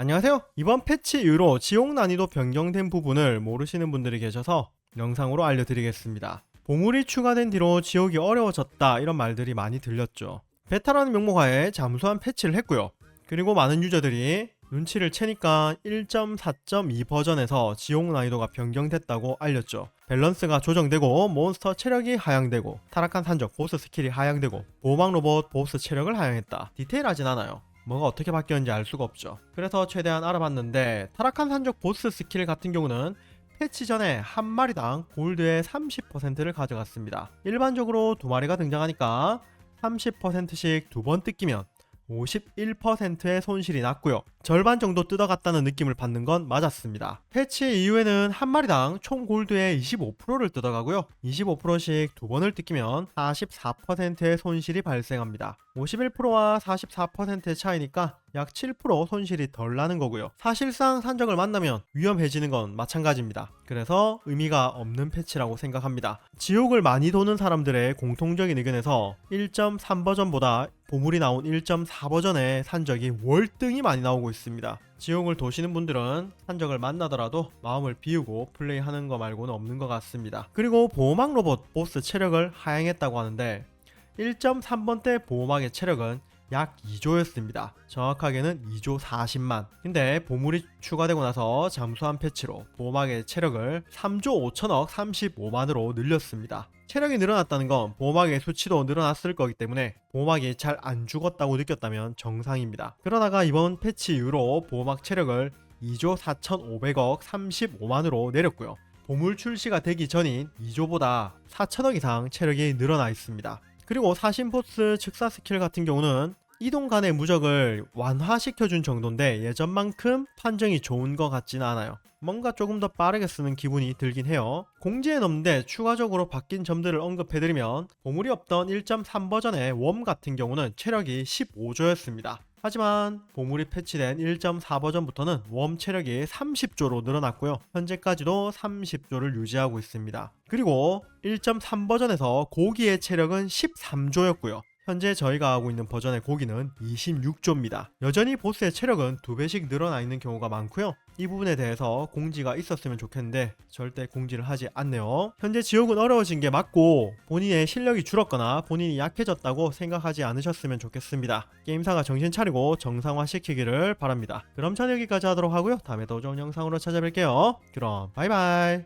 안녕하세요. 이번 패치 이후로 지옥 난이도 변경된 부분을 모르시는 분들이 계셔서 영상으로 알려드리겠습니다. 보물이 추가된 뒤로 지옥이 어려워졌다 이런 말들이 많이 들렸죠. 베타라는 명목하에 잠수한 패치를 했고요. 그리고 많은 유저들이 눈치를 채니까 1.4.2 버전에서 지옥 난이도가 변경됐다고 알렸죠. 밸런스가 조정되고 몬스터 체력이 하향되고 타락한 산적 보스 스킬이 하향되고 보호막 로봇 보스 체력을 하향했다. 디테일하진 않아요. 뭐가 어떻게 바뀌었는지 알 수가 없죠. 그래서 최대한 알아봤는데 타락한 산적 보스 스킬 같은 경우는 패치 전에 한 마리당 골드의 30%를 가져갔습니다. 일반적으로 두 마리가 등장하니까 30%씩 두 번 뜯기면 51%의 손실이 났고요. 절반 정도 뜯어갔다는 느낌을 받는 건 맞았습니다. 패치 이후에는 한 마리당 총 골드의 25%를 뜯어가고요. 25%씩 두 번을 뜯기면 44%의 손실이 발생합니다. 51%와 44%의 차이니까 약 7% 손실이 덜 나는 거고요. 사실상 산적을 만나면 위험해지는 건 마찬가지입니다. 그래서 의미가 없는 패치라고 생각합니다. 지옥을 많이 도는 사람들의 공통적인 의견에서 1.3 버전보다 보물이 나온 1.4 버전의 산적이 월등히 많이 나오고 있습니다. 지옥을 도시는 분들은 산적을 만나더라도 마음을 비우고 플레이하는 거 말고는 없는 것 같습니다. 그리고 보호막 로봇 보스 체력을 하향했다고 하는데 1.3번 때 보호막의 체력은 약 2조였습니다. 정확하게는 2조 40만. 근데 보물이 추가되고 나서 잠수한 패치로 보호막의 체력을 3조 5천억 35만으로 늘렸습니다. 체력이 늘어났다는 건 보호막의 수치도 늘어났을 거기 때문에 보호막이 잘 안 죽었다고 느꼈다면 정상입니다. 그러다가 이번 패치 이후로 보호막 체력을 2조 4,500억 35만으로 내렸고요. 보물 출시가 되기 전인 2조보다 4천억 이상 체력이 늘어나 있습니다. 그리고 사신보스 즉사 스킬 같은 경우는 이동 간의 무적을 완화시켜준 정도인데 예전만큼 판정이 좋은 것 같지는 않아요. 뭔가 조금 더 빠르게 쓰는 기분이 들긴 해요. 공지에 넣는데 추가적으로 바뀐 점들을 언급해드리면 보물이 없던 1.3 버전의 웜 같은 경우는 체력이 15조였습니다. 하지만 보물이 패치된 1.4 버전부터는 웜 체력이 30조로 늘어났고요. 현재까지도 30조를 유지하고 있습니다. 그리고 1.3 버전에서 고기의 체력은 13조였고요. 현재 저희가 하고 있는 버전의 고기는 26조입니다. 여전히 보스의 체력은 두 배씩 늘어나 있는 경우가 많고요. 이 부분에 대해서 공지가 있었으면 좋겠는데 절대 공지를 하지 않네요. 현재 지옥은 어려워진 게 맞고 본인의 실력이 줄었거나 본인이 약해졌다고 생각하지 않으셨으면 좋겠습니다. 게임사가 정신 차리고 정상화 시키기를 바랍니다. 그럼 전 여기까지 하도록 하고요. 다음에 더 좋은 영상으로 찾아뵐게요. 그럼 바이바이.